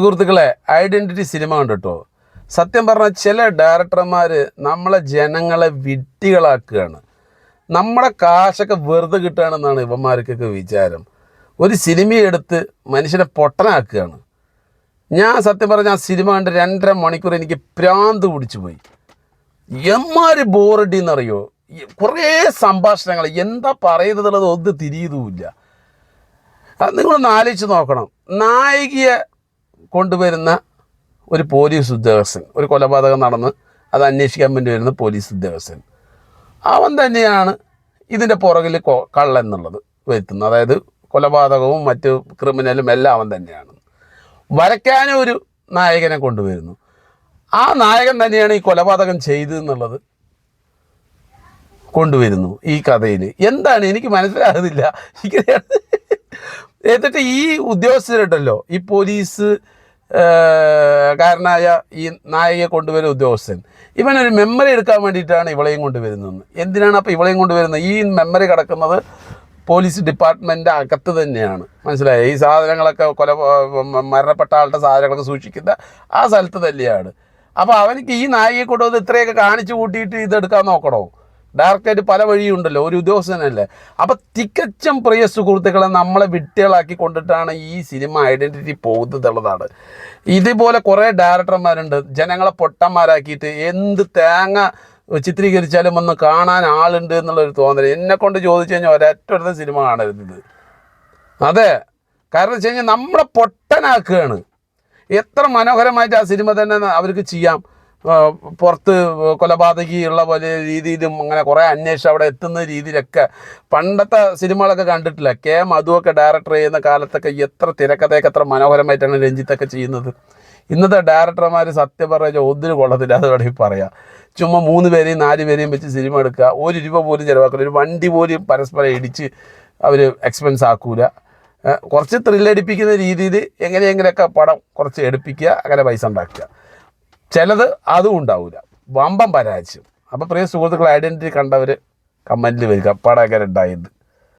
സുഹൃത്തുക്കളെ identity cinema കണ്ടിട്ടോ? സത്യം പറഞ്ഞാൽ ചില ഡയറക്ടർമാർ നമ്മളെ ജനങ്ങളെ വിഡ്ഢികളാക്കുകയാണ്. നമ്മുടെ കാശൊക്കെ വെറുതെ കിട്ടുകയാണെന്നാണ് ഇവന്മാർക്കൊക്കെ വിചാരം. ഒരു സിനിമയെടുത്ത് മനുഷ്യനെ പൊട്ടനാക്കുകയാണ്. ഞാൻ സത്യം പറഞ്ഞാൽ ആ സിനിമ കണ്ട് രണ്ടര മണിക്കൂർ എനിക്ക് പ്രാന്ത് പിടിച്ചു പോയി. എമ്മാര് ബോറടി എന്നറിയോ കുറേ സംഭാഷണങ്ങൾ എന്താ പറയുന്നതുള്ളത് ഒന്ന് തിരിയതുമില്ല നിങ്ങളൊന്ന് ആലോചിച്ച് നോക്കണം. നായികയെ കൊണ്ടുവരുന്ന ഒരു പോലീസ് ഉദ്യോഗസ്ഥൻ ഒരു കൊലപാതകം നടന്ന് അത് അന്വേഷിക്കാൻ വേണ്ടി വരുന്ന പോലീസ് ഉദ്യോഗസ്ഥൻ. അവൻ തന്നെയാണ് ഇതിന്റെ പുറകിൽ കള്ളെന്നുള്ളത് വരുത്തുന്നത്. അതായത് കൊലപാതകവും മറ്റ് ക്രിമിനലും എല്ലാം അവൻ തന്നെയാണ്. വരയ്ക്കാനും ഒരു നായകനെ കൊണ്ടുവരുന്നു. ആ നായകൻ തന്നെയാണ് ഈ കൊലപാതകം ചെയ്തു എന്നുള്ളത് കൊണ്ടുവരുന്നു ഈ കഥയിൽ എന്താണ്? എനിക്ക് മനസ്സിലാകുന്നില്ല. എന്നിട്ട് ഈ ഉദ്യോഗസ്ഥരുണ്ടല്ലോ ഈ പോലീസ് കാരനായ ഈ നായകയെ കൊണ്ടുവരുന്ന ഉദ്യോഗസ്ഥൻ. ഇവനൊരു മെമ്മറി എടുക്കാൻ വേണ്ടിയിട്ടാണ് ഇവളെയും കൊണ്ടുവരുന്നത്. എന്തിനാണ് അപ്പോൾ ഇവളെയും കൊണ്ടുവരുന്നത്? ഈ മെമ്മറി കിടക്കുന്നത് പോലീസ് ഡിപ്പാർട്ട്മെന്റ് അകത്ത് തന്നെയാണ്. മനസ്സിലായോ? ഈ സാധനങ്ങളൊക്കെ കൊല മരണപ്പെട്ട ആളുടെ സാധനങ്ങളൊക്കെ സൂക്ഷിക്കുന്ന ആ സ്ഥലത്ത് തന്നെയാണ്. അപ്പോൾ അവനിക്ക് ഈ നായികയെ കൊണ്ടുവന്ന് ഇത്രയൊക്കെ കാണിച്ചു കൂട്ടിയിട്ട് ഇതെടുക്കാൻ നോക്കണോ? ഡയറക്റ്റായിട്ട് പല വഴിയുണ്ടല്ലോ ഒരു ഉദ്യോഗസ്ഥനല്ലേ. അപ്പോൾ തികച്ചും പ്രിയ സുഹൃത്തുക്കളെ നമ്മളെ വിട്ടുകളാക്കി കൊണ്ടിട്ടാണ് ഈ സിനിമ ഐഡന്റിറ്റി പോകുന്നതുള്ളതാണ് ഇതുപോലെ കുറേ ഡയറക്ടർമാരുണ്ട് ജനങ്ങളെ പൊട്ടന്മാരാക്കിയിട്ട് എന്ത് തേങ്ങ ചിത്രീകരിച്ചാലും ഒന്ന് കാണാൻ ആളുണ്ട് എന്നുള്ളൊരു തോന്നൽ എന്നെ കൊണ്ട് ചോദിച്ചു കഴിഞ്ഞാൽ ഒരൊറ്റ ഒരു സിനിമ കാണരുത്. അതെ. കാരണം വെച്ച് കഴിഞ്ഞാൽ നമ്മളെ പൊട്ടനാക്കുകയാണ്. എത്ര മനോഹരമായിട്ട് ആ സിനിമ തന്നെ അവർക്ക് ചെയ്യാം. പുറത്ത് കൊലപാതകിയുള്ള പോലെ രീതിയിലും അങ്ങനെ കുറേ അന്വേഷിച്ച് അവിടെ എത്തുന്ന രീതിയിലൊക്കെ പണ്ടത്തെ സിനിമകളൊക്കെ കണ്ടിട്ടില്ല. കെ മധുവൊക്കെ ഡയറക്ടർ ചെയ്യുന്ന കാലത്തൊക്കെ എത്ര തിരക്കഥയൊക്കെ എത്ര മനോഹരമായിട്ടാണ് രഞ്ജിത്തൊക്കെ ചെയ്യുന്നത്. ഇന്നത്തെ ഡയറക്ടർമാർ സത്യം പറഞ്ഞാൽ ഒന്നിനു കൊള്ളത്തില്ല അത് വേണമെങ്കിൽ പറയാം. ചുമ്മാ മൂന്ന് പേരെയും നാല് പേരെയും വെച്ച് സിനിമ എടുക്കുക. ഒരു രൂപ പോലും ചിലവാക്കില്ല ഒരു വണ്ടി പോലും പരസ്പരം ഇടിച്ച് അവർ എക്സ്പെൻസ് ആക്കൂല. കുറച്ച് ത്രില്ലടിപ്പിക്കുന്ന രീതിയിൽ എങ്ങനെയെങ്കിലൊക്കെ പടം കുറച്ച് എടുപ്പിക്കുക അങ്ങനെ പൈസ ഉണ്ടാക്കുക. ചിലത് അതും ഉണ്ടാവില്ല വമ്പം പരാജയം. അപ്പോൾ പ്രിയ സുഹൃത്തുക്കൾ ഐഡന്റിറ്റി കണ്ടവർ കമന്റിൽ വരിക. പടകരണ്ടായത്